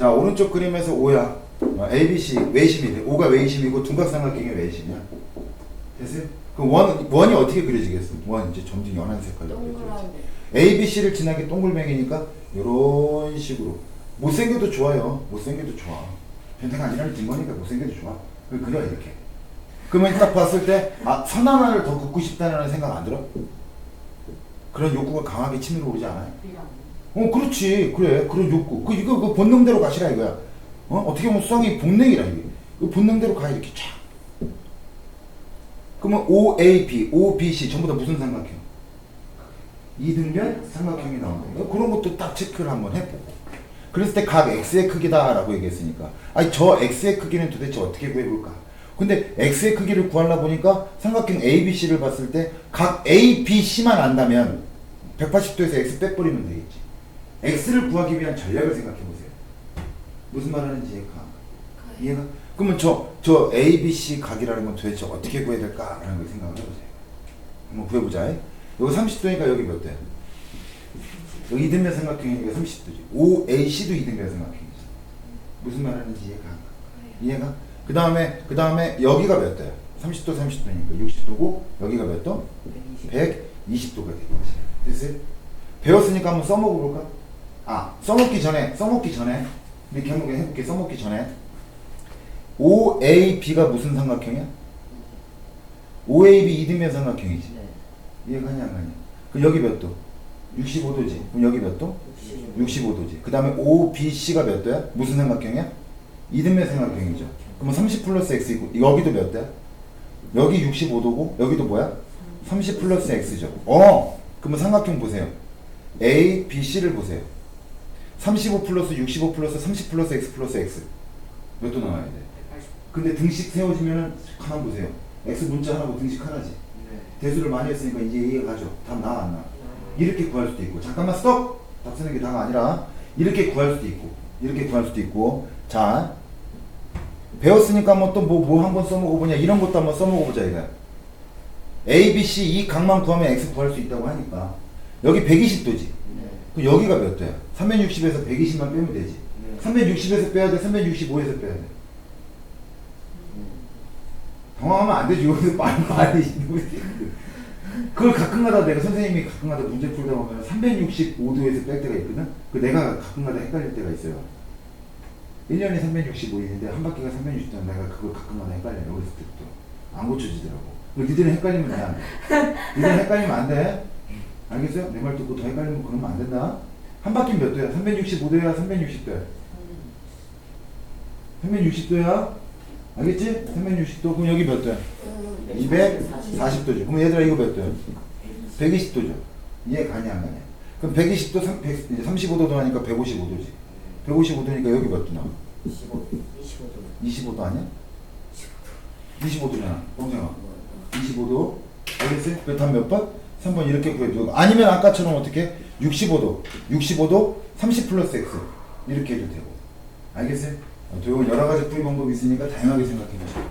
자 오른쪽 그림에서 5야. 어, ABC 외심이 돼. 5가 외심이고 둔각삼각형이 외심이야. 됐어요? 그럼 원, 원이 어떻게 그려지겠어? 원 이제 점점 연한 색깔로 그려지겠지. ABC를 지나게 동글뱅이니까 이런 식으로. 못생겨도 좋아요. 못생겨도 좋아. 변태가 아니라는 증거니까 못생겨도 좋아. 그걸 그려 이렇게. 그러면 딱 봤을 때 아 선 하나를 더 긋고 싶다는 생각 안 들어? 그런 욕구가 강하게 치밀어 오르지 않아요? 어 그렇지. 그래. 그런 욕구. 그 이거 그 본능대로 가시라 이거야. 어? 어떻게 보면 수학이 본능이라 이게. 그 본능대로 가 이렇게 쫙 그러면 OAB, OBC 전부 다 무슨 삼각형? 이등변 삼각형이 나온다. 이거 그런 것도 딱 체크를 한번 해보고. 그랬을 때 각 x의 크기다라고 얘기했으니까. 아니 저 x의 크기는 도대체 어떻게 구해볼까? 근데 x의 크기를 구하려 보니까 삼각형 ABC를 봤을 때 각 ABC만 안다면 180도에서 x 빼버리면 되겠지 x를 구하기 위한 전략을 생각해 보세요. 무슨 말 하는지 이해가? 이해가? 그러면 저, 저 A, B, C 각이라는 건 도대체 어떻게 구해야 될까라는 걸 생각을 해보세요. 한번 구해보자. 여기 30도니까 여기 몇 대? 여기 이등변 삼각형이니까 30도지. O, A, C도 이등변 삼각형이지. 무슨 말 하는지 이해가? 이해가? 그 다음에 그 다음에 여기가 몇 대야? 30도, 30도니까 60도고 여기가 몇 도? 120도가 되겠지. 됐어요? 배웠으니까 한번 써먹어 볼까? 아, 써먹기 전에, 써먹기 전에, 이렇게 한번 해볼게, 써먹기 전에. OAB가 무슨 삼각형이야? OAB 이등변 삼각형이지. 네. 이해가냐, 안 가냐? 그럼 여기 몇 도? 65도지. 그럼 여기 몇 도? 65 도지. 그 다음에 OBC가 몇 도야? 무슨 삼각형이야? 이등변 삼각형이죠. 그러면 30 플러스 X이고, 여기도 몇 도야? 여기 65도고, 여기도 뭐야? 30 플러스 X죠. 어! 그러면 삼각형 보세요. A, B, C를 보세요. 35 플러스 65 플러스 30 플러스 X 플러스 X. 몇 도 나와야 돼? 180. 근데 등식 세워지면은 하나 보세요. X 문자 하나고 등식 하나지. 대수를 많이 했으니까 이제 이해가 가죠. 답 나와 안 나? 이렇게 구할 수도 있고 잠깐만 스톱! 답 쓰는 게 다가 아니라 이렇게 구할 수도 있고 이렇게 구할 수도 있고 자 배웠으니까 뭐 또 뭐 뭐 한번 써먹어보냐 이런 것도 한번 써먹어보자 이거야 A, B, C 이 각만 구하면 X 구할 수 있다고 하니까 여기 120도지 그 여기가 몇 도야? 360에서 120만 빼면 되지. 360에서 빼야 돼 365에서 빼야 돼. 당황하면 안 되지. 여기서 많이 많이 그걸 가끔가다 내가 선생님이 가끔가다 문제 풀다 보면 365도에서 뺄 때가 있거든? 그 내가 가끔가다 헷갈릴 때가 있어요. 1년에 365일인데 한 바퀴가 360도면 내가 그걸 가끔가다 헷갈려요 어렸을 때부터 안 고쳐지더라고. 그 니들은 헷갈리면 돼안 돼. 니들은 헷갈리면 안 돼 알겠어요? 내 말 듣고 더 헷갈리면 그러면 안 된다 한 바퀴 몇 도야? 365도야 360도야 360도야 알겠지? 360도 그럼 여기 몇 도야? 240도죠. 그럼 얘들아 이거 몇 도야? 120도죠. 이해 가냐 안 가냐? 그럼 120도, 3, 35도도 하니까 155도지. 155도니까 여기 몇 도 나와? 25. 25도. 25도 아니야? 25도잖아. 동생아. 25도. 알겠어요? 그답몇 번? 3번 이렇게 구해도 아니면 아까처럼 어떻게? 65도. 65도 30 플러스 X. 이렇게 해도 되고. 알겠어요? 어, 여러 가지 풀이 방법이 있으니까 다양하게 생각해 보세요.